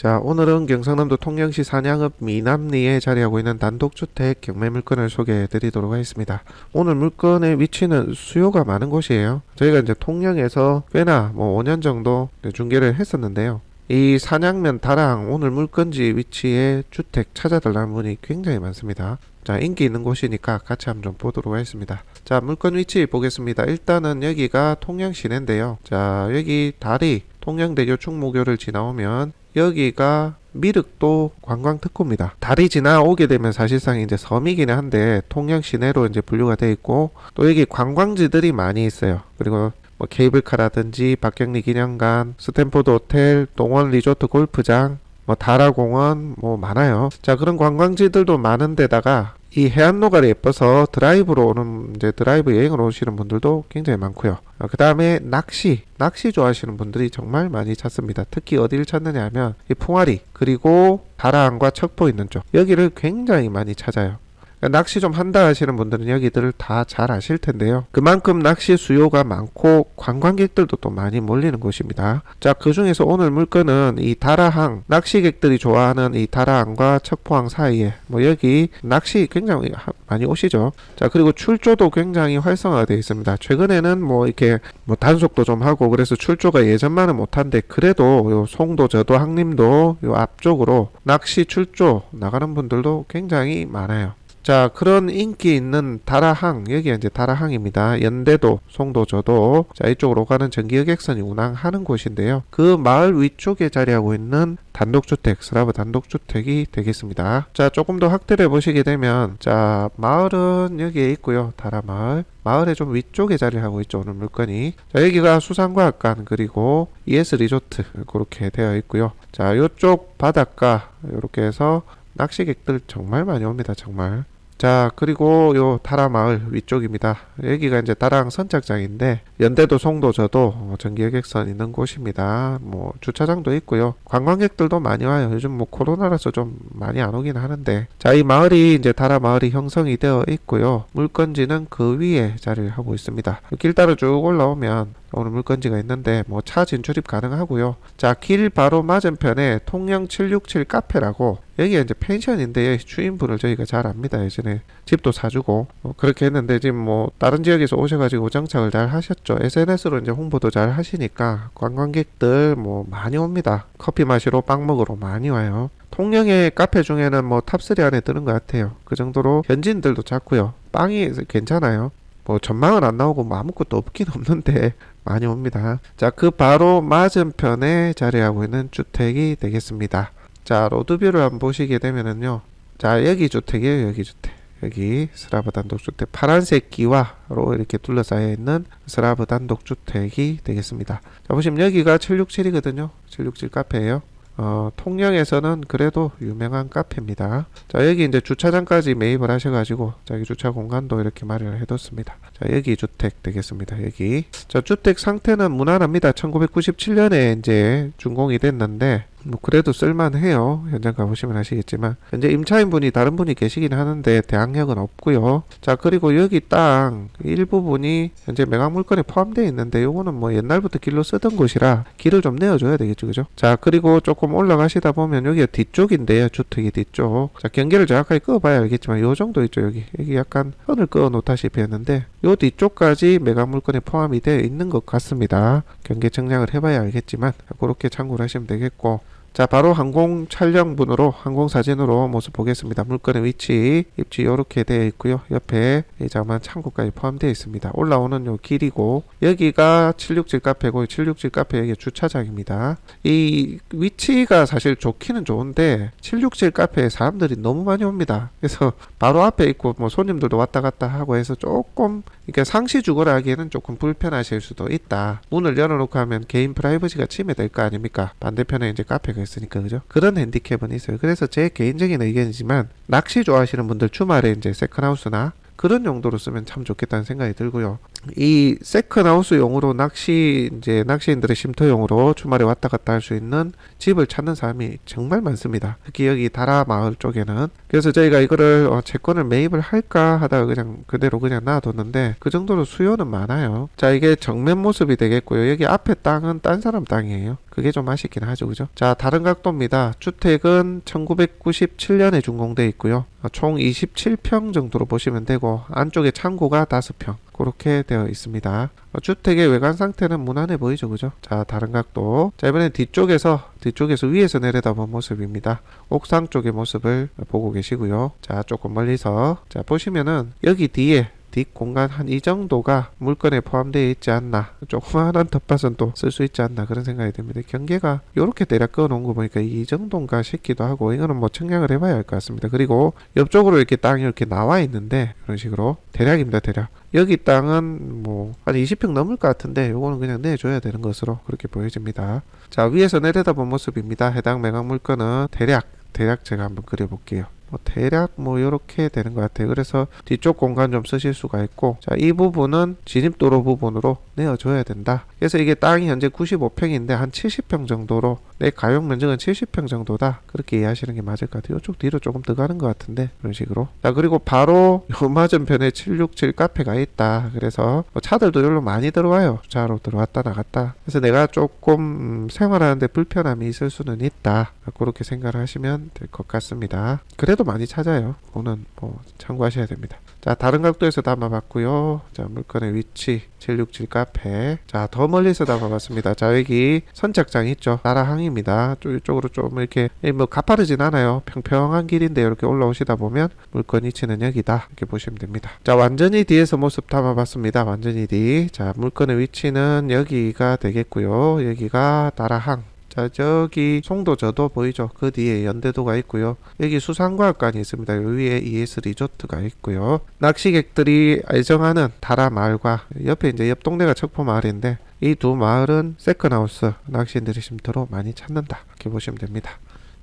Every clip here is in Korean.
자, 오늘은 경상남도 통영시 산양읍 미남리에 자리하고 있는 단독주택 경매 물건을 소개해 드리도록 하겠습니다. 오늘 물건의 위치는 수요가 많은 곳이에요. 저희가 이제 통영에서 꽤나 뭐 5년 정도 중개를 했었는데요. 이 산양면 다랑 오늘 물건지 위치에 주택 찾아달라는 분이 굉장히 많습니다. 자, 인기 있는 곳이니까 같이 한번 좀 보도록 하겠습니다. 자, 물건 위치 보겠습니다. 일단은 여기가 통영 시내인데요. 자, 여기 다리 통영대교 충무교를 지나오면 여기가 미륵도 관광 특구입니다. 다리 지나 오게 되면 사실상 이제 섬이기는 한데 통영 시내로 이제 분류가 돼 있고 또 여기 관광지들이 많이 있어요. 그리고 뭐 케이블카라든지 박경리 기념관, 스탠포드 호텔, 동원 리조트 골프장, 뭐 다라공원 뭐 많아요. 자 그런 관광지들도 많은데다가 이 해안로가 예뻐서 드라이브로 오는 이제 드라이브 여행을 오시는 분들도 굉장히 많고요. 그 다음에 낚시, 낚시 좋아하시는 분들이 정말 많이 찾습니다. 특히 어디를 찾느냐 하면 이 풍아리 그리고 다라항과 척포 있는 쪽 여기를 굉장히 많이 찾아요. 그러니까 낚시 좀 한다 하시는 분들은 여기들을 다 잘 아실 텐데요. 그만큼 낚시 수요가 많고 관광객들도 또 많이 몰리는 곳입니다. 자, 그 중에서 오늘 물건은 이 다라항, 낚시객들이 좋아하는 이 다라항과 척포항 사이에 뭐 여기 낚시 굉장히 하- 많이 오시죠. 자, 그리고 출조도 굉장히 활성화가 되어 있습니다. 최근에는 뭐 이렇게 뭐 단속도 좀 하고 그래서 출조가 예전만은 못한데 그래도 요 송도, 저도, 항림도 요 앞쪽으로 낚시 출조 나가는 분들도 굉장히 많아요. 자, 그런 인기 있는 다라항, 여기가 이제 다라항입니다. 연대도, 송도저도, 자, 이쪽으로 가는 전기여객선이 운항하는 곳인데요. 그 마을 위쪽에 자리하고 있는 단독주택, 스라브 단독주택이 되겠습니다. 자, 조금 더 확대를 해보시게 되면, 자, 마을은 여기에 있고요. 다라마을. 마을의 좀 위쪽에 자리하고 있죠. 오늘 물건이. 자, 여기가 수산과학관, 그리고 ES 리조트, 그렇게 되어 있고요. 자, 요쪽 바닷가, 이렇게 해서 낚시객들 정말 많이 옵니다. 정말. 자, 그리고 요 다라마을 위쪽입니다. 여기가 이제 다랑 선착장인데 연대도 송도 저도 어, 전기여객선 있는 곳입니다. 뭐 주차장도 있고요. 관광객들도 많이 와요. 요즘 뭐 코로나라서 좀 많이 안 오긴 하는데 자, 이 마을이 이제 다라 마을이 형성이 되어 있고요. 물건지는 그 위에 자리를 하고 있습니다. 길 따라 쭉 올라오면 오늘 물건지가 있는데 뭐 차 진출입 가능하고요. 자, 길 바로 맞은편에 통영 767 카페라고 여기가 이제 펜션인데 여기 주인분을 저희가 잘 압니다. 예전에 집도 사주고 어, 그렇게 했는데 지금 뭐 다른 지역에서 오셔가지고 정착을 잘 하셨죠. SNS로 이제 홍보도 잘 하시니까 관광객들 뭐 많이 옵니다. 커피 마시러 빵 먹으러 많이 와요. 통영의 카페 중에는 뭐 탑3 안에 드는 것 같아요. 그 정도로 현지인들도 찾고요. 빵이 괜찮아요. 뭐 전망은 안 나오고 뭐 아무것도 없긴 없는데 많이 옵니다. 자, 그 바로 맞은편에 자리하고 있는 주택이 되겠습니다. 자, 로드뷰를 한번 보시게 되면은요. 자, 여기 주택이에요. 여기 주택. 여기 스라브 단독주택 파란색 기와로 이렇게 둘러싸여 있는 스라브 단독주택이 되겠습니다. 자, 보시면 여기가 767이거든요. 767 카페예요. 어, 통영에서는 그래도 유명한 카페입니다. 자, 여기 이제 주차장까지 매입을 하셔가지고, 자, 여기 주차 공간도 이렇게 마련을 해뒀습니다. 자, 여기 주택 되겠습니다. 여기. 자, 주택 상태는 무난합니다. 1997년에 이제 준공이 됐는데, 뭐, 그래도 쓸만해요. 현장 가보시면 아시겠지만. 현재 임차인 분이 다른 분이 계시긴 하는데, 대항력은 없고요 자, 그리고 여기 땅 일부분이 현재 매각 물건에 포함되어 있는데, 요거는 뭐 옛날부터 길로 쓰던 곳이라 길을 좀 내어줘야 되겠죠. 그죠? 자, 그리고 조금 올라가시다 보면 여기가 뒤쪽인데요. 주택이 뒤쪽. 자, 경계를 정확하게 끄어봐야 알겠지만, 요 정도 있죠. 여기. 여기 약간 선을 끄어 놓다시피 했는데, 요 뒤쪽까지 매각 물건에 포함이 되어 있는 것 같습니다. 경계 측량을 해봐야 알겠지만, 그렇게 참고를 하시면 되겠고, 자, 바로 항공 촬영분으로 항공 사진으로 모습 보겠습니다. 물건의 위치, 입지 이렇게 되어 있고요. 옆에 이 자만 창고까지 포함되어 있습니다. 올라오는 요 길이고 여기가 767 카페고 767 카페 여기 주차장입니다. 이 위치가 사실 좋기는 좋은데 767 카페에 사람들이 너무 많이 옵니다. 그래서 바로 앞에 있고 뭐 손님들도 왔다 갔다 하고 해서 조금 이렇게 상시 주거를 하기에는 조금 불편하실 수도 있다. 문을 열어놓고 하면 개인 프라이버시가 침해될 거 아닙니까? 반대편에 이제 카페가 있으니까 그죠? 그런 핸디캡은 있어요. 그래서 제 개인적인 의견이지만 낚시 좋아하시는 분들 주말에 이제 세컨하우스나 그런 용도로 쓰면 참 좋겠다는 생각이 들고요. 이 세컨하우스 용으로 낚시 이제 낚시인들의 쉼터용으로 주말에 왔다 갔다 할 수 있는 집을 찾는 사람이 정말 많습니다. 특히 여기 다라 마을 쪽에는 그래서 저희가 이거를 어, 채권을 매입을 할까 하다가 그냥 그대로 그냥 놔뒀는데 그 정도로 수요는 많아요. 자 이게 정면 모습이 되겠고요. 여기 앞에 땅은 딴 사람 땅이에요. 그게 좀 아쉽긴 하죠, 그죠? 자 다른 각도입니다. 주택은 1997년에 준공돼 있고요. 어, 총 27평 정도로 보시면 되고 안쪽에 창고가 5평. 그렇게 되어 있습니다. 어, 주택의 외관 상태는 무난해 보이죠, 그죠? 자, 다른 각도. 자, 이번엔 뒤쪽에서, 뒤쪽에서 위에서 내려다본 모습입니다. 옥상 쪽의 모습을 보고 계시고요. 자, 조금 멀리서. 자, 보시면은 여기 뒤에 뒷 공간 한 이 정도가 물건에 포함되어 있지 않나. 조그마한 텃밭은 또 쓸 수 있지 않나 그런 생각이 듭니다. 경계가 이렇게 대략 그어놓은 거 보니까 이 정도인가 싶기도 하고 이거는 뭐 측량을 해봐야 할 것 같습니다. 그리고 옆쪽으로 이렇게 땅이 이렇게 나와 있는데 이런 식으로 대략입니다 대략. 여기 땅은 뭐 한 20평 넘을 것 같은데 요거는 그냥 내줘야 되는 것으로 그렇게 보여집니다. 자 위에서 내려다본 모습입니다. 해당 매각 물건은 대략 대략 제가 한번 그려볼게요 뭐 대략 뭐 이렇게 되는 것 같아요. 그래서 뒤쪽 공간 좀 쓰실 수가 있고 자 이 부분은 진입도로 부분으로 내어줘야 된다. 그래서 이게 땅이 현재 95평인데 한 70평 정도로 내 가용 면적은 70평 정도다. 그렇게 이해하시는 게 맞을 것 같아요. 이쪽 뒤로 조금 더 가는 것 같은데 그런 식으로 자 그리고 바로 요 맞은편에 767 카페가 있다. 그래서 뭐 차들도 여기로 많이 들어와요. 차로 들어왔다 나갔다. 그래서 내가 조금 음, 생활하는데 불편함이 있을 수는 있다. 그렇게 생각을 하시면 될 것 같습니다. 그래도 많이 찾아요. 그거는 뭐 참고하셔야 됩니다. 자 다른 각도에서 담아봤고요. 자 물건의 위치 767 카페. 자 더 멀리서 담아봤습니다. 자 여기 선착장 있죠. 나라항입니다. 쪽 이쪽으로 좀 이렇게 예, 뭐 가파르진 않아요. 평평한 길인데 이렇게 올라오시다 보면 물건 위치는 여기다 이렇게 보시면 됩니다. 자 완전히 뒤에서 모습 담아봤습니다. 완전히 뒤. 자 물건의 위치는 여기가 되겠고요. 여기가 나라항. 자 저기 송도저도 보이죠? 그 뒤에 연대도가 있고요. 여기 수산과학관이 있습니다. 요 위에 ES 리조트가 있고요. 낚시객들이 애정하는 다라 마을과 옆에 이제 옆 동네가 척포 마을인데 이 두 마을은 세컨하우스 낚시인들이 쉼터로 많이 찾는다. 이렇게 보시면 됩니다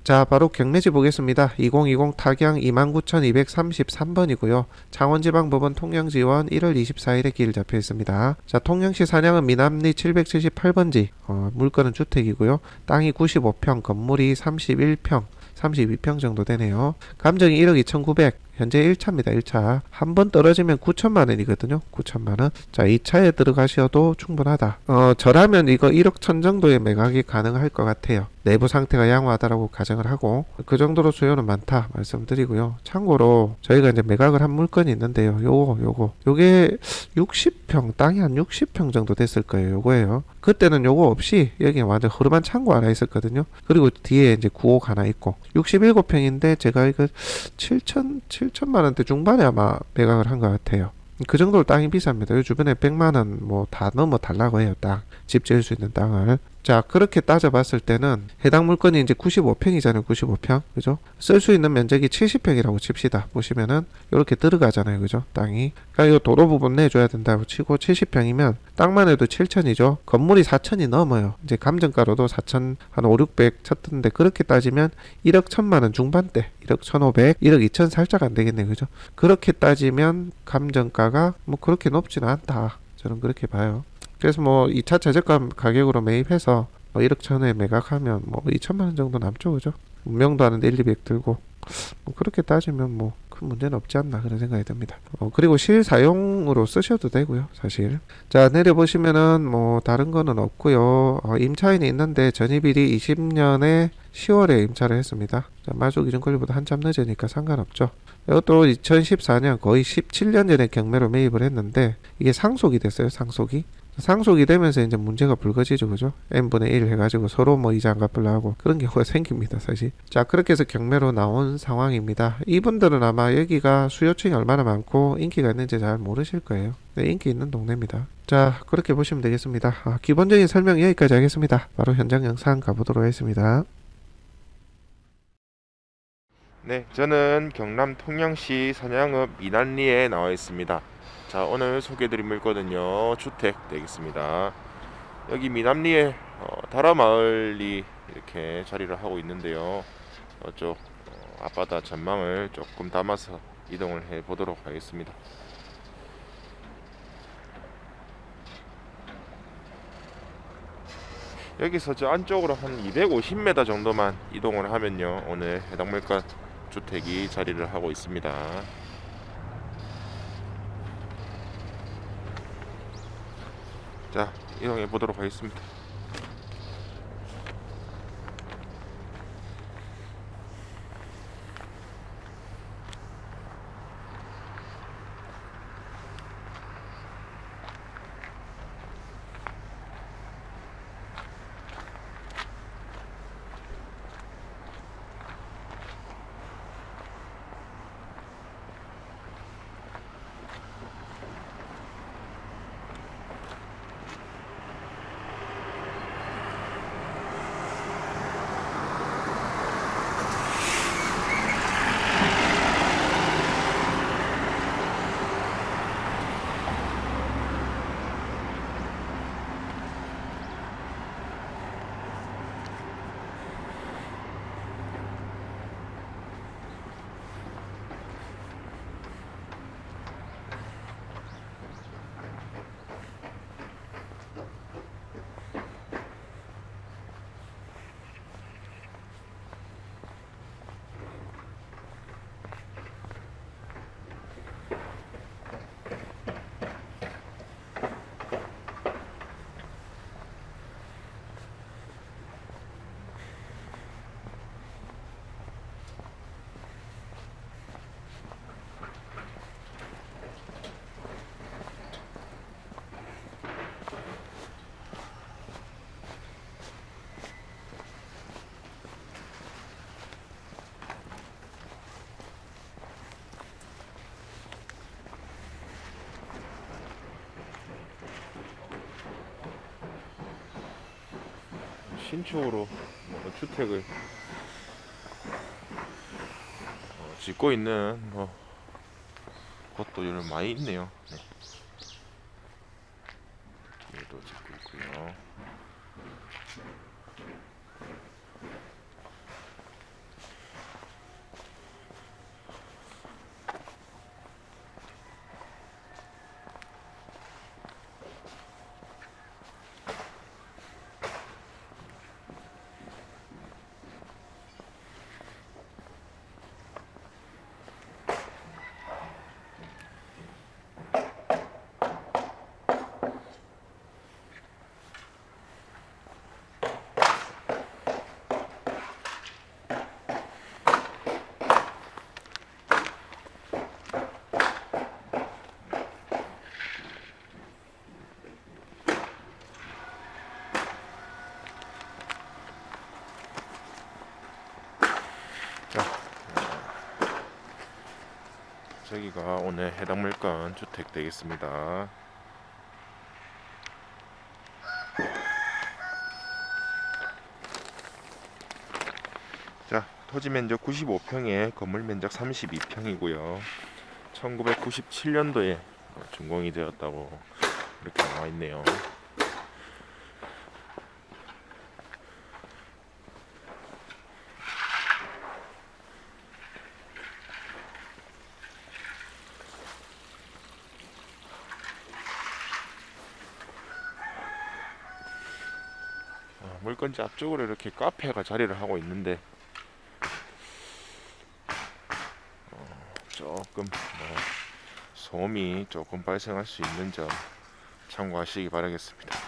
자 바로 경매지 보겠습니다 2020 타경 29,233번이고요 창원지방법원 통영지원 1월 24일에 기일 잡혀 있습니다 자 통영시 산양은 미남리 778번지 어, 물건은 주택이고요 땅이 95평 건물이 31평 32평 정도 되네요. 감정이 1억 2,900. 현재 1차입니다. 1차. 한 번 떨어지면 9천만 원이거든요. 9천만 원. 자, 2차에 들어가셔도 충분하다. 어, 저라면 이거 1억 천 정도의 매각이 가능할 것 같아요. 내부 상태가 양호하다라고 가정을 하고 그 정도로 수요는 많다 말씀드리고요. 참고로 저희가 이제 매각을 한 물건이 있는데요. 요거 요거 요게 60평 땅이 한 60평 정도 됐을 거예요. 요거예요. 그때는 요거 없이 여기 완전 허름한 창고 하나 있었거든요. 그리고 뒤에 이제 구옥 하나 있고 67평인데 제가 이거 7천 7 천만 원대 중반에 아마 매각을 한 것 같아요. 그 정도로 땅이 비쌉니다. 요 주변에 100만 원 뭐 다 넘어 달라고 해요. 땅. 집 지을 수 있는 땅을. 자, 그렇게 따져봤을 때는 해당 물건이 이제 95평이잖아요. 95평. 그죠? 쓸 수 있는 면적이 70평이라고 칩시다. 보시면은 이렇게 들어가잖아요. 그죠? 땅이. 그러니까 이 도로 부분 내줘야 된다고 치고 70평이면 땅만 해도 7천이죠. 건물이 4천이 넘어요. 이제 감정가로도 4천 한 5, 600 쳤던데 그렇게 따지면 1억 1천만 원 중반대. 1억 1,500, 1억 2천 살짝 안 되겠네. 그죠? 그렇게 따지면 감정가가 뭐 그렇게 높지는 않다. 저는 그렇게 봐요. 그래서 뭐 2차 최저가 가격으로 매입해서 뭐 1억 천에 매각하면 뭐 2천만 원 정도 남죠, 그죠? 운명도 하는데 1, 200 들고 뭐 그렇게 따지면 뭐 큰 문제는 없지 않나 그런 생각이 듭니다. 어, 그리고 실사용으로 쓰셔도 되고요, 사실. 자 내려 보시면은 뭐 다른 거는 없고요. 어, 임차인이 있는데 전입일이 20년에 10월에 임차를 했습니다. 자, 말소 기준 권리보다 한참 늦으니까 상관없죠. 이것도 2014년 거의 17년 전에 경매로 매입을 했는데 이게 상속이 됐어요, 상속이. 상속이 되면서 이제 문제가 불거지죠, 그죠? n분의 1 해가지고 서로 뭐 이자 안 갚으려 하고 그런 경우가 생깁니다, 사실. 자, 그렇게 해서 경매로 나온 상황입니다. 이분들은 아마 여기가 수요층이 얼마나 많고 인기가 있는지 잘 모르실 거예요. 네, 인기 있는 동네입니다. 자, 그렇게 보시면 되겠습니다. 아, 기본적인 설명 여기까지 하겠습니다. 바로 현장 영상 가보도록 하겠습니다. 네, 저는 경남 통영시 선양읍 미난리에 나와 있습니다. 자 오늘 소개해드린 물건은요 주택 되겠습니다. 여기 미남리에 어, 다라마을이 이렇게 자리를 하고 있는데요. 어쪽 어, 앞바다 전망을 조금 담아서 이동을 해 보도록 하겠습니다. 여기서 저 안쪽으로 한 250m 정도만 이동을 하면요 오늘 해당 물건 주택이 자리를 하고 있습니다. 자 이동해 보도록 하겠습니다. 신축으로 뭐 주택을 어, 짓고 있는 뭐 곳도 요즘 많이 있네요. 네. 뒤에도 짓고 있고요. 저기가 오늘 해당 물건 주택 되겠습니다. 자, 토지 면적 95평에 건물 면적 32평이고요. 1997년도에 준공이 되었다고 이렇게 나와 있네요. 물건지 앞쪽으로 이렇게 카페가 자리를 하고 있는데 어, 조금 뭐 소음이 조금 발생할 수 있는 점 참고하시기 바라겠습니다.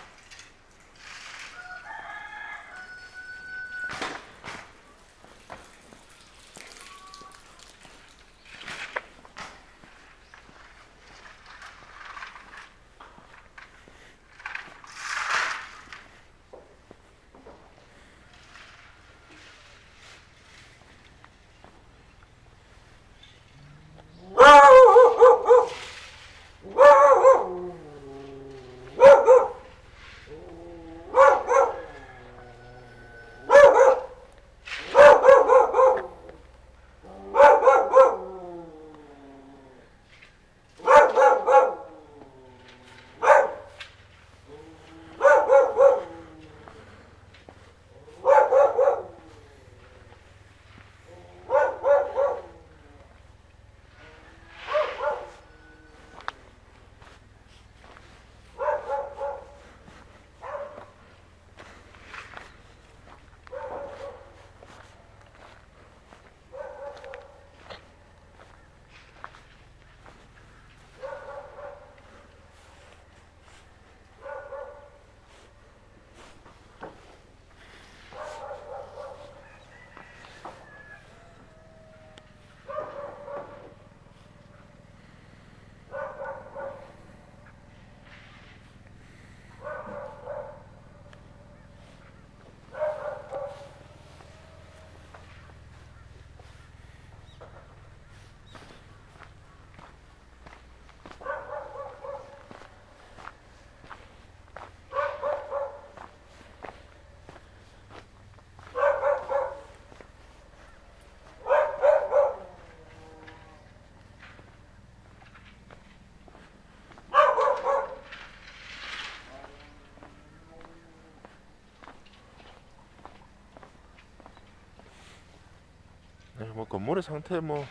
뭐 건물의 상태 뭐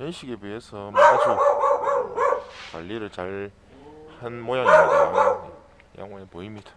연식에 비해서 뭐 아주 관리를 잘 한 모양입니다. 양호해 보입니다.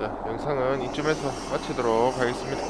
자, 영상은 이쯤에서 마치도록 하겠습니다.